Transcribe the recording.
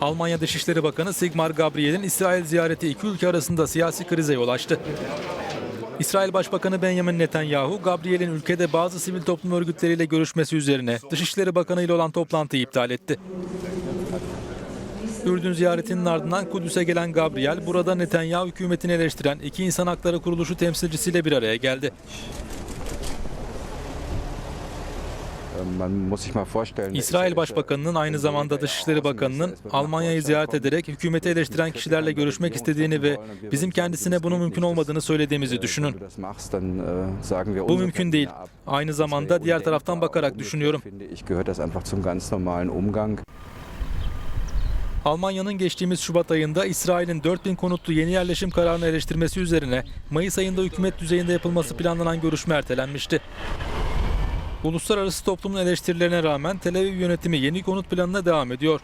Almanya Dışişleri Bakanı Sigmar Gabriel'in İsrail ziyareti iki ülke arasında siyasi krize yol açtı. İsrail Başbakanı Benjamin Netanyahu, Gabriel'in ülkede bazı sivil toplum örgütleriyle görüşmesi üzerine Dışişleri Bakanı ile olan toplantıyı iptal etti. Ürdün ziyaretinin ardından Kudüs'e gelen Gabriel, burada Netanyahu hükümetini eleştiren iki insan hakları kuruluşu temsilcisiyle bir araya geldi. İsrail Başbakanı'nın aynı zamanda Dışişleri Bakanı'nın Almanya'yı ziyaret ederek hükümeti eleştiren kişilerle görüşmek istediğini ve bizim kendisine bunun mümkün olmadığını söylediğimizi düşünün. Bu mümkün değil. Aynı zamanda diğer taraftan bakarak düşünüyorum. Almanya'nın geçtiğimiz Şubat ayında İsrail'in 4000 konutlu yeni yerleşim kararını eleştirmesi üzerine Mayıs ayında hükümet düzeyinde yapılması planlanan görüşme ertelenmişti. Uluslararası toplumun eleştirilerine rağmen Tel Aviv yönetimi yeni konut planına devam ediyor.